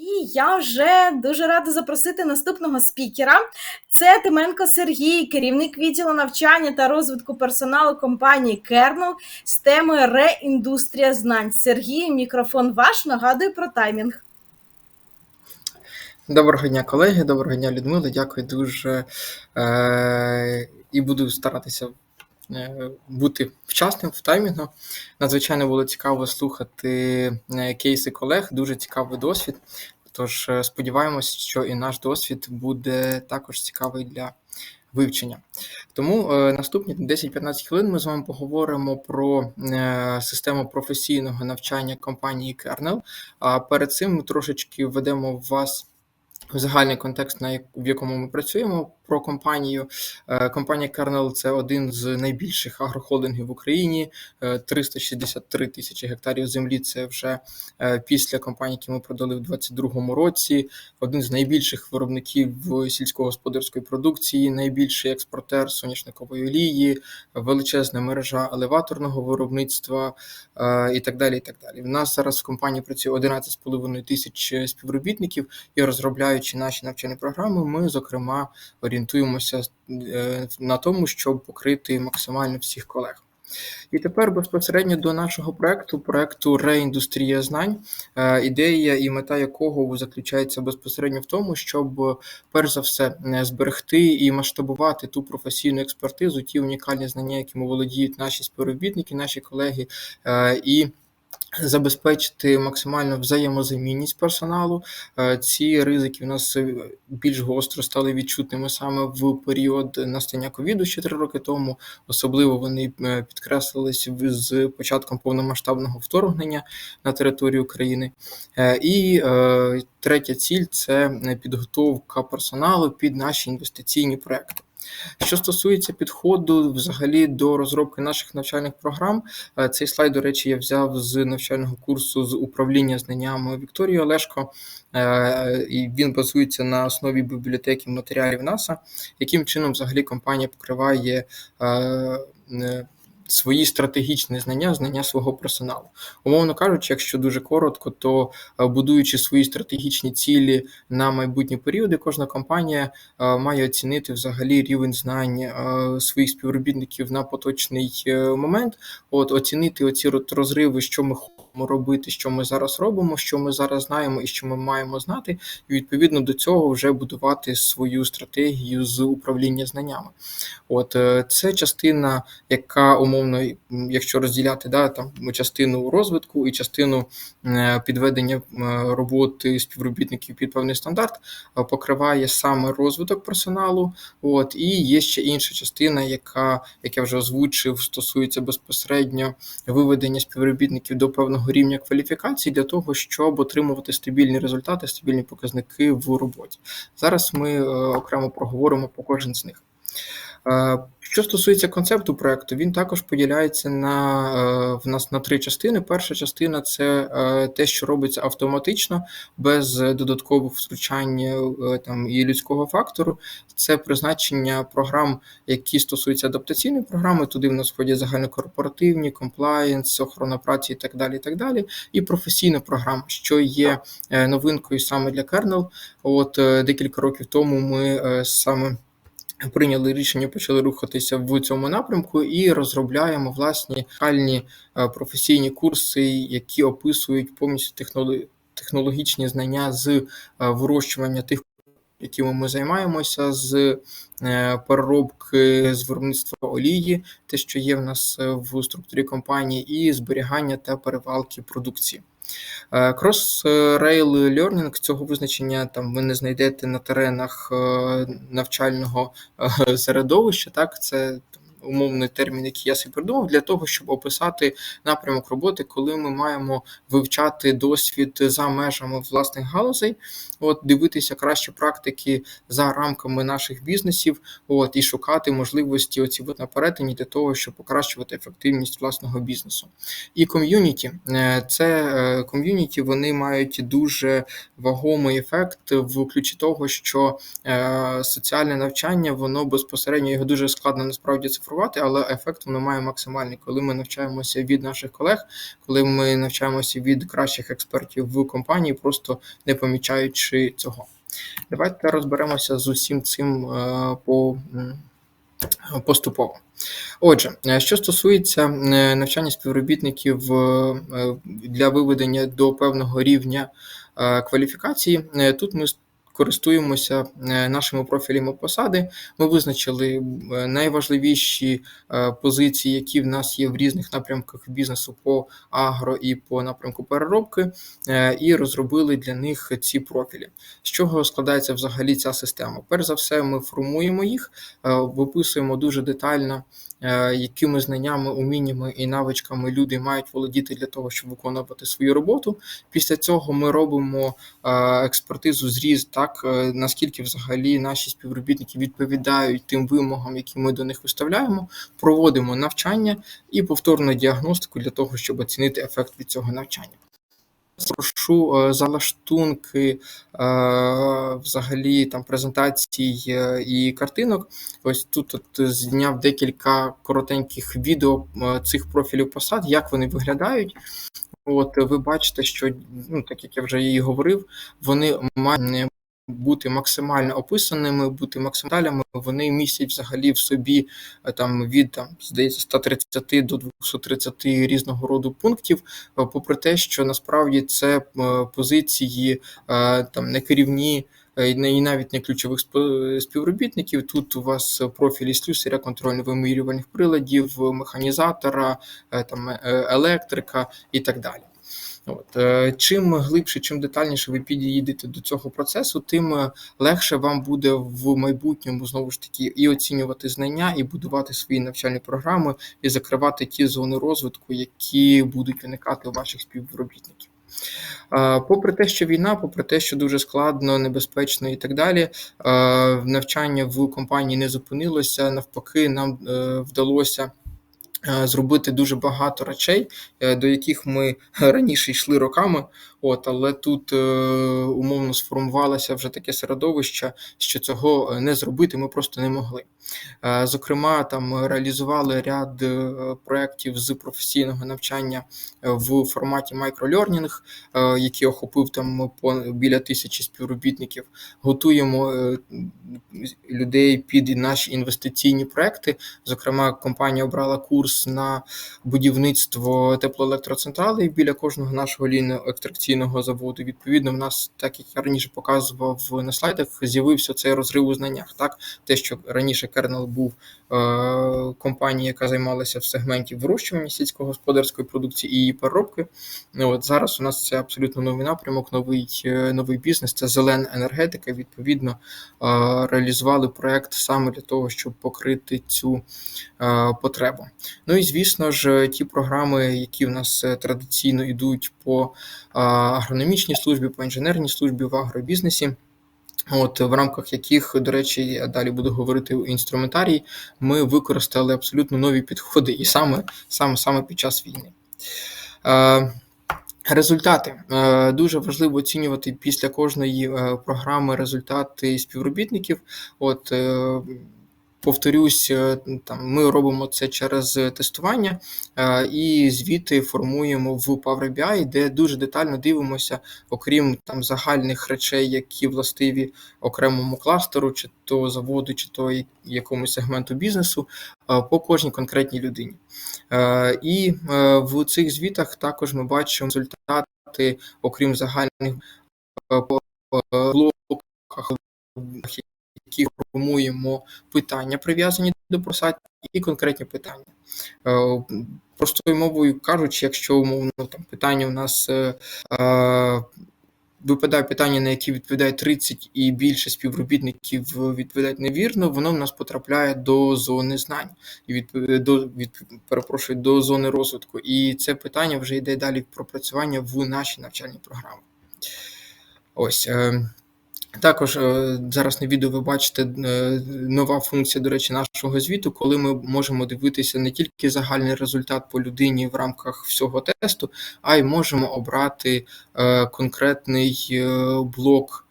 І я вже дуже рада запросити наступного спікера. Це Тименко Сергій, керівник відділу навчання та розвитку персоналу компанії Kernel з темою реіндустрія знань. Сергій, мікрофон ваш. Нагадую про таймінг. Доброго дня, колеги, доброго дня, Людмила. Дякую дуже е, і буду старатися бути вчасним в таймінгу. Надзвичайно було цікаво слухати е, кейси колег, дуже цікавий досвід. Тож е, сподіваємось, що і наш досвід буде також цікавий для вивчення. Тому е, наступні 10-15 хвилин ми з вами поговоримо про е, систему професійного навчання компанії Kernel. А перед цим трошечки введемо вас загальний контекст, на в якому ми працюємо про компанію. Е, Компанія Kernel – це один з найбільших агрохолдингів в Україні. Е, 363 тисячі гектарів землі. Це вже е, після компанії, які ми продали в 2022 році. Один з найбільших виробників сільськогосподарської продукції, найбільший експортер соняшникової олії, величезна мережа елеваторного виробництва е, і так далі. І так далі. В нас зараз в компанії працює 11,5 тисяч співробітників, і розробляючи наші навчальні програми, ми зокрема орієнтуємося е, на тому, щоб покрити максимально всіх колег. І тепер безпосередньо до нашого проекту, проекту Реіндустрія знань, Е, ідея і мета якого заключається безпосередньо в тому, щоб перш за все е, зберегти і масштабувати ту професійну експертизу, ті унікальні знання, якими володіють наші співробітники, наші колеги, і забезпечити максимальну взаємозамінність персоналу. Е, Ці ризики в нас е, більш гостро стали відчутними саме в період настання ковіду ще три роки тому. Особливо вони е, підкреслились з початком повномасштабного вторгнення на територію України. І третя ціль це підготовка персоналу під наші інвестиційні проекти. Що стосується підходу взагалі до розробки наших навчальних програм, е, цей слайд, до речі, я взяв з навчального курсу з управління знаннями. Вікторії Олешко, е, і він базується на основі бібліотеки матеріалів НАСА, яким чином взагалі компанія покриває е, свої стратегічні знання, знання свого персоналу. Умовно кажучи, якщо дуже коротко, то е, будуючи свої стратегічні цілі на майбутні періоди, кожна компанія е, має оцінити взагалі рівень знань е, своїх співробітників на поточний момент. От оцінити оці розриви, що ми хочемо робити, що ми зараз робимо, що ми зараз знаємо і що ми маємо знати, і відповідно до цього вже будувати свою стратегію з управління знаннями. От е, це частина, яка умовно, якщо розділяти да, там частину розвитку і частину е, підведення е, роботи співробітників під певний стандарт, покриває саме розвиток персоналу. От і є ще інша частина, яка, як я вже озвучив, стосується безпосередньо виведення співробітників до певного рівня кваліфікації для того, щоб отримувати стабільні результати, стабільні показники в роботі. Зараз ми окремо проговоримо по кожен з них. Е, Що стосується концепту проекту, він також поділяється на е, в нас на три частини. Перша частина це е, те, що робиться автоматично, без додаткових втручань там і людського фактору. Це призначення програм, які стосуються адаптаційної програми. Туди в нас входять загальнокорпоративні, комплаєнс, охорона праці і так далі. І так далі. І професійна програма, що є новинкою саме для Kernel. От декілька років тому ми саме прийняли рішення, почали рухатися в цьому напрямку і розробляємо власні реальні е, професійні курси, які описують повністю техноло- технологічні знання з е, вирощування тих, якими ми займаємося, з е, переробки з виробництва олії, те, що є в нас е, в структурі компанії, і зберігання та перевалки продукції. Е, Cross-Rail Learning цього визначення там ви не знайдете на теренах навчального середовища. Так, це там, умовний термін, який я собі придумав, для того, щоб описати напрямок роботи, коли ми маємо вивчати досвід за межами власних галузей, от дивитися кращі практики за рамками наших бізнесів, от і шукати можливості оці от на перетині для того, щоб покращувати ефективність власного бізнесу. І ком'юніті Е, це е, ком'юніті, вони мають дуже вагомий ефект в ключі того, що е, соціальне навчання, воно безпосередньо його дуже складно насправді цифрувати. Експериментувати, але ефект воно має максимальний, коли ми навчаємося від наших колег, коли ми навчаємося від кращих експертів в компанії, просто не помічаючи цього. Давайте розберемося з усім цим е, по поступово. Отже, е, що стосується е, навчання співробітників для виведення до певного рівня кваліфікації, тут ми користуємося е, нашими профілями посади. Ми визначили е, найважливіші е, позиції, які в нас є в різних напрямках бізнесу по агро і по напрямку переробки, і розробили для них ці профілі. З чого складається взагалі ця система? Перш за все, ми формуємо їх, виписуємо дуже детально, якими знаннями, уміннями і навичками люди мають володіти для того, щоб виконувати свою роботу. Після цього ми робимо е, експертизу зріз, так е, наскільки взагалі наші співробітники відповідають тим вимогам, які ми до них виставляємо. Проводимо навчання і повторну діагностику для того, щоб оцінити ефект від цього навчання. Прошу е, залаштунки е, взагалі там презентацій е, і картинок. Ось тут от зняв декілька коротеньких відео цих профілів посад, як вони виглядають. От ви бачите, що ну так як я вже її говорив, вони мають бути максимально описаними, бути максимальними. Вони містять взагалі в собі е, там від там здається 130 до 230 різного роду пунктів. е, Попри те, що насправді це е, позиції там не керівні. І навіть не ключових співробітників. Тут у вас профілі слюсаря, контрольно-вимірювальних приладів, механізатора, там електрика і так далі. От е, чим глибше, чим детальніше ви підійдете до цього процесу, тим е, легше вам буде в майбутньому знову ж таки і оцінювати знання, і будувати свої навчальні програми, і закривати ті зони розвитку, які будуть виникати у ваших співробітників. Е, Попри те, що війна, попри те, що дуже складно, небезпечно і так далі, навчання в компанії не зупинилося. Навпаки, нам вдалося зробити дуже багато речей, е, до яких ми раніше йшли роками. От, але тут е, умовно сформувалося вже таке середовище, що цього е, не зробити ми просто не могли. Е, Зокрема, там реалізували ряд е, проєктів з професійного навчання е, в форматі мікролернінг, е, який охопив там пон- біля тисячі співробітників. Готуємо е, людей під наші інвестиційні проекти. Зокрема, компанія обрала курс на будівництво теплоелектроцентралей біля кожного нашого лінійного екстракційного заводу. Відповідно, в нас, так як я раніше показував на слайдах, з'явився цей розрив у знаннях. Так, те, що раніше Кернел був е, компанією, яка займалася в сегменті вирощування сільськогосподарської продукції і її переробки. От зараз у нас це абсолютно новий напрямок, новий, е, новий бізнес. Це зелена енергетика. Відповідно, е, реалізували проект саме для того, щоб покрити цю е, потребу. Ну і звісно ж, ті програми, які в нас е, традиційно йдуть по агрономічній службі, по інженерній службі в агробізнесі. От в рамках яких, до речі, я далі буду говорити у інструментарії, ми використали абсолютно нові підходи, і саме саме, саме під час війни. Е, Результати Е, дуже важливо оцінювати після кожної е, програми результати співробітників. От е, повторюсь, е, там ми робимо це через тестування е, і звіти формуємо в Power BI, де дуже детально дивимося, окрім там загальних речей, які властиві окремому кластеру, чи то заводу, чи то якомусь сегменту бізнесу, е, по кожній конкретній людині. Е, І е, в цих звітах також ми бачимо результати, окрім загальних е, по е, блоках, в яких формуємо питання, прив'язані до просад, і конкретні питання. Е, Простою мовою кажучи, якщо умовно там питання у нас е, е, випадає питання, на які відповідає 30 і більше співробітників відповідають невірно, воно в нас потрапляє до зони знань і відпов- до від, перепрошую, до зони розвитку. І це питання вже йде далі в пропрацювання в наші навчальні програми. Ось. е, Також е, зараз на відео ви бачите е, нова функція, до речі, нашого звіту, коли ми можемо дивитися не тільки загальний результат по людині в рамках всього тесту, а й можемо обрати е, конкретний блок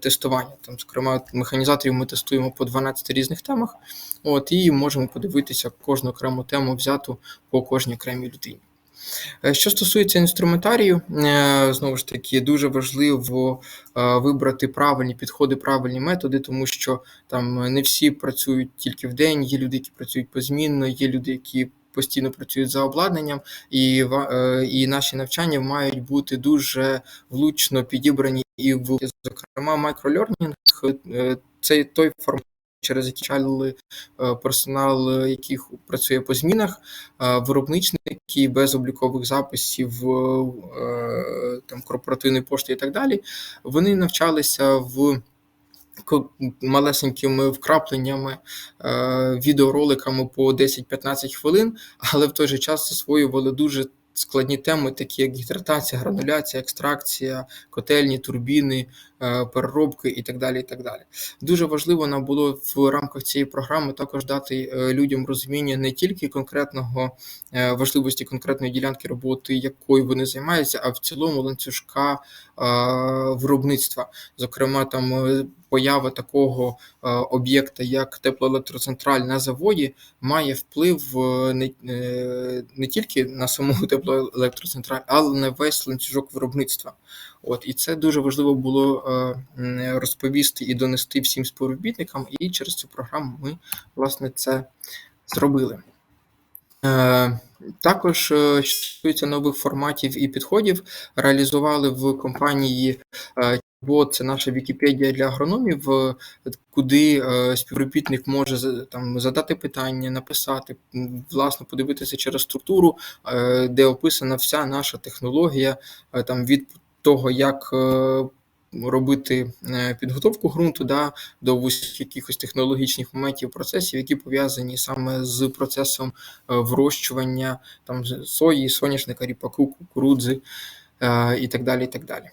тестування. Там, зокрема, механізаторів ми тестуємо по 12 різних темах. От, і можемо подивитися кожну окрему тему взяту по кожній окремій людині. Е, Що стосується інструментарію, е, знову ж таки, дуже важливо е, вибрати правильні підходи, правильні методи, тому що там не всі працюють тільки в день, є люди, які працюють позмінно, є люди, які постійно працюють за обладнанням, і, і наші навчання мають бути дуже влучно підібрані і в зокрема мікролернінг це той формат, через який чали е, персонал, е, який працює по змінах, е, виробничники без облікових записів там корпоративної пошти і так далі. Вони навчалися в малесенькими вкрапленнями, відеороликами по 10-15 хвилин, але в той же час засвоювали дуже складні теми, такі як гідратація, грануляція, екстракція, котельні, турбіни, переробки і так далі. І так далі. Дуже важливо нам було в рамках цієї програми також дати е, людям розуміння не тільки конкретного е, важливості конкретної ділянки роботи, якою вони займаються, а в цілому ланцюжка е, виробництва. Зокрема, там е, поява такого е, об'єкта, як теплоелектроцентраль на заводі, має вплив е, не, е, не тільки на саму теплоелектроцентраль, але на весь ланцюжок виробництва. От і це дуже важливо було е, розповісти і донести всім співробітникам. І через цю програму ми власне це зробили. Е, Також, е, що стосується нових форматів і підходів, реалізували в компанії е, бот, це наша Вікіпедія для агрономів, е, куди е, співробітник може там задати питання, написати, м, власно подивитися через структуру, е, де описана вся наша технологія, е, там від того, як е, робити е, підготовку ґрунту да, до якихось технологічних моментів, процесів, які пов'язані саме з процесом е, вирощування там сої, соняшника, ріпаку, кукурудзи і так далі. І так далі.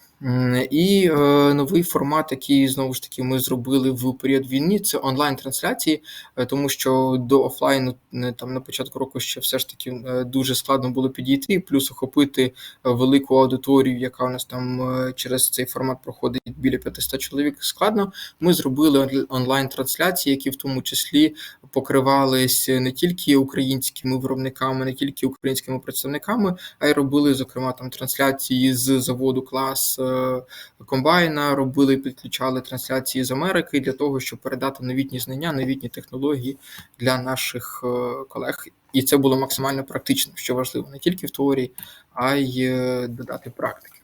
І е, новий формат, який знову ж таки ми зробили в період війни, це онлайн-трансляції, е, тому що до офлайну е, там на початку року ще все ж таки е, дуже складно було підійти, плюс охопити велику аудиторію, яка у нас там через цей формат проходить біля 500 чоловік. Складно. Ми зробили онлайн-трансляції, які в тому числі покривались не тільки українськими виробниками, не тільки українськими представниками, а й робили, зокрема, там трансляції з заводу клас комбайна, робили, підключали трансляції з Америки для того, щоб передати новітні знання, новітні технології для наших е, колег. І це було максимально практично, що важливо не тільки в теорії, а й е, додати практики.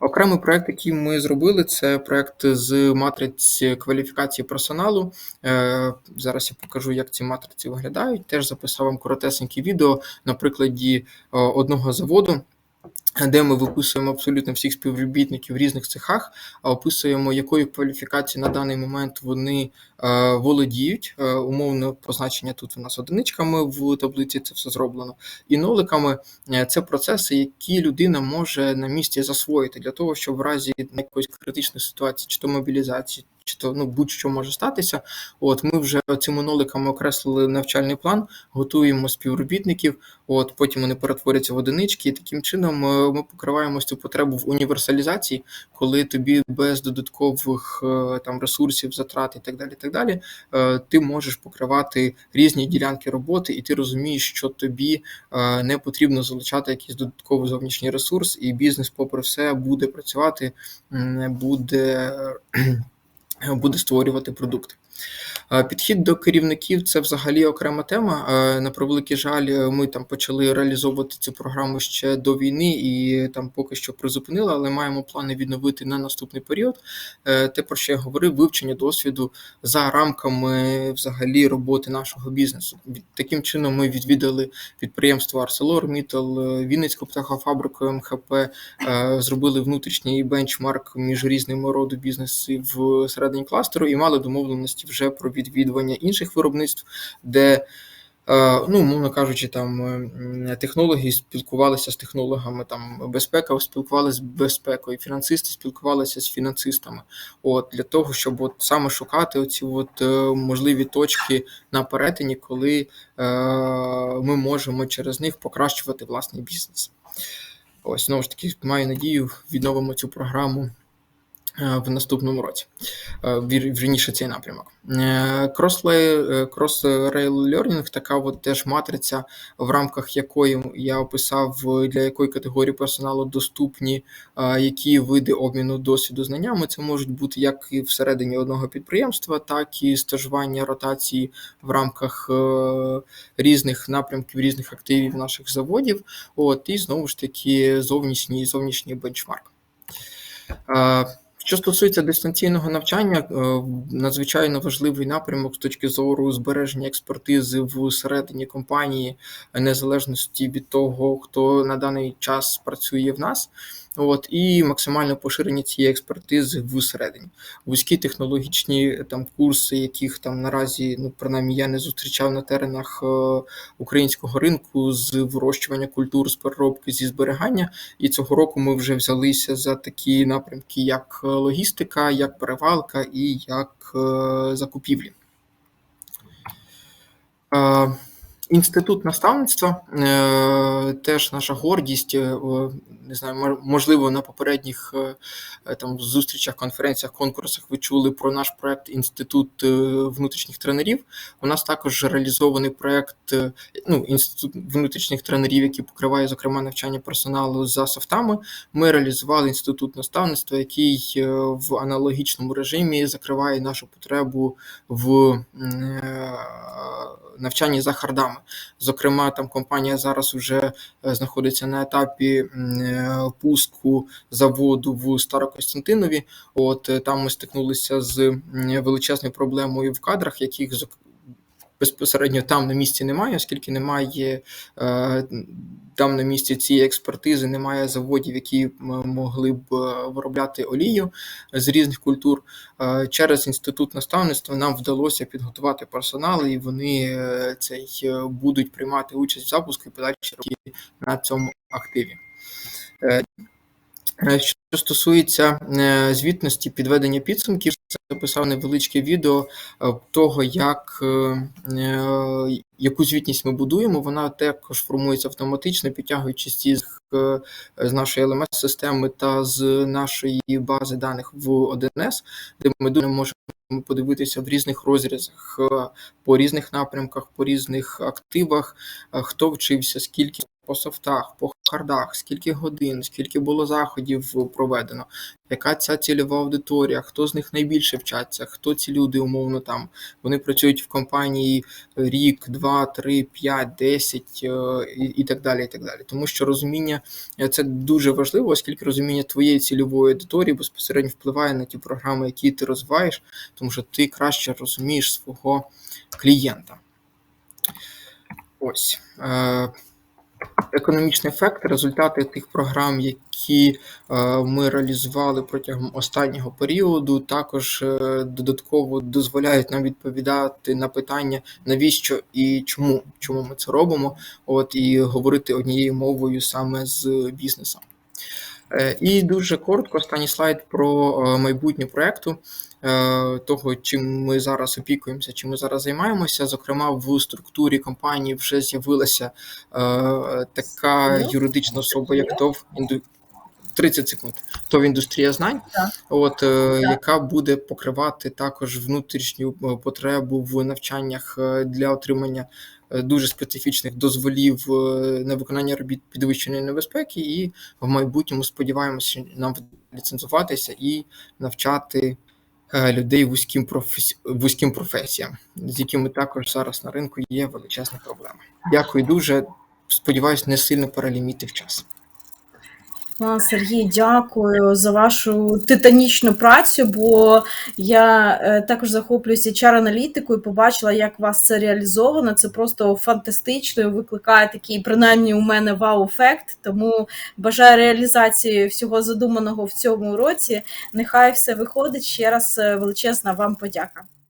Окремий проект, який ми зробили, це проект з матриць кваліфікації персоналу. Е, Зараз я покажу, як ці матриці виглядають. Теж записав вам коротесеньке відео на прикладі е, одного заводу. Де ми виписуємо абсолютно всіх співробітників в різних цехах, а описуємо, якою кваліфікацією на даний момент вони е, володіють. Е, умовно позначення тут у нас одиничками в таблиці це все зроблено. І ноликами е, це процеси, які людина може на місці засвоїти для того, щоб в разі якоїсь критичної ситуації, чи то мобілізації, чи то ну будь-що може статися. От ми вже цими ноликами окреслили навчальний план, готуємо співробітників. От потім вони перетворяться в одинички, і таким чином ми покриваємо цю потребу в універсалізації, коли тобі без додаткових е, там ресурсів, затрат і так далі, так далі, е, ти можеш покривати різні ділянки роботи, і ти розумієш, що тобі е, не потрібно залучати якийсь додатковий зовнішній ресурс, і бізнес, попри все, буде працювати, буде, буде створювати продукти. Підхід до керівників це взагалі окрема тема. На превеликий жаль, ми там почали реалізовувати цю програму ще до війни і там поки що призупинили, але маємо плани відновити на наступний період. Е, Те, про що я говорив, вивчення досвіду за рамками взагалі роботи нашого бізнесу. Таким чином ми відвідали підприємство ArcelorMittal, е, Вінницьку птахофабрику МХП, е, зробили внутрішній бенчмарк між різними роду бізнесів всередині кластеру і мали домовленості вже про відвідування інших виробництв, де е, ну, мовно кажучи, там е, технологи спілкувалися з технологами, там безпека спілкувалися з безпекою, фінансисти спілкувалися з фінансистами. От для того, щоб от саме шукати оці от е, можливі точки на перетині, коли е, ми можемо через них покращувати власний бізнес. Ось знову ж таки маю надію, відновимо цю програму в наступному році. Е, Вірніше цей напрямок. Е, Cross-lay- е, Cross-Rail Learning, така от теж матриця, в рамках якої я описав, е, для якої категорії персоналу доступні е, які види обміну досвіду знаннями. Це можуть бути як і всередині одного підприємства, так і стажування ротації в рамках е, різних напрямків, різних активів наших заводів. От, і знову ж таки зовнішній зовнішній бенчмарк. Що стосується дистанційного навчання, е, надзвичайно важливий напрямок з точки зору збереження експертизи в середині компанії, незалежності від того, хто на даний час працює в нас. От і максимальне поширення цієї експертизи всередині. Вузькі технологічні там курси, яких там наразі, ну принаймні, я не зустрічав на теренах е, українського ринку з вирощування культур, з переробки, зі зберігання. І цього року ми вже взялися за такі напрямки, як е, логістика, як перевалка і як е, закупівлі. Інститут наставництва е, теж наша гордість. е, Не знаю, можливо, на попередніх е, там зустрічах, конференціях, конкурсах ви чули про наш проект Інститут внутрішніх тренерів. У нас також реалізований проект е, ну, інститут внутрішніх тренерів, який покриває зокрема навчання персоналу за софтами. Ми реалізували інститут наставництва, який в аналогічному режимі закриває нашу потребу в навчанні за хардами. Зокрема, там компанія зараз вже е, знаходиться на етапі е, пуску заводу в Старокостянтинові. От е, там ми стикнулися з величезною проблемою в кадрах, яких безпосередньо там на місці немає, оскільки немає е, там на місці цієї експертизи, немає заводів, які могли б е, виробляти олію з різних культур. Е, Через інститут наставництва нам вдалося підготувати персонал, і вони цей будуть приймати участь в запуску і подальші роки на цьому активі. Е, Що стосується е, звітності підведення підсумків, записав невеличке відео е, того, як яку звітність ми будуємо. Вона також формується автоматично, підтягуючись із е, з нашої LMS-системи та з нашої бази даних в 1С, де ми дуже можемо подивитися в різних розрізах по різних напрямках, по різних активах, хто вчився, скільки по софтах, по хардах, скільки годин, скільки було заходів проведено, яка ця цільова аудиторія, хто з них найбільше вчаться, хто ці люди умовно там вони працюють в компанії рік, два, три, п'ять, десять е, і, так далі. І так далі. Тому що розуміння е, це дуже важливо, оскільки розуміння твоєї цільової аудиторії безпосередньо впливає на ті програми, які ти розвиваєш, тому що ти краще розумієш свого клієнта. Ось. Економічний ефект, результати тих програм, які е, ми реалізували протягом останнього періоду, також е, додатково дозволяють нам відповідати на питання, навіщо і чому, чому ми це робимо, от і говорити однією мовою саме з бізнесом. Е, І дуже коротко останній слайд про майбутнє проекту, того, чим ми зараз опікуємося, чим ми зараз займаємося. Зокрема, в структурі компанії вже з'явилася е, така юридична особа, як ТОВ інду... 30 секунд. ТОВ індустрія знань, Так. от е, яка буде покривати також внутрішню е, потребу в навчаннях е, для отримання е, дуже специфічних дозволів е, на виконання робіт підвищеної небезпеки, і в майбутньому сподіваємося, нам ліцензуватися і навчати е, людей вузьким професі... вузьким професіям, з якими також зараз на ринку є величезна проблема. Дякую дуже. Сподіваюсь, не сильно перелімітив час. Сергій, дякую за вашу титанічну працю, бо я е, також захоплююся HR-аналітикою, побачила, як вас це реалізовано. Це просто фантастично викликає такий, принаймні, у мене вау-ефект. Тому бажаю реалізації всього задуманого в цьому році. Нехай все виходить. Ще раз е, величезна вам подяка.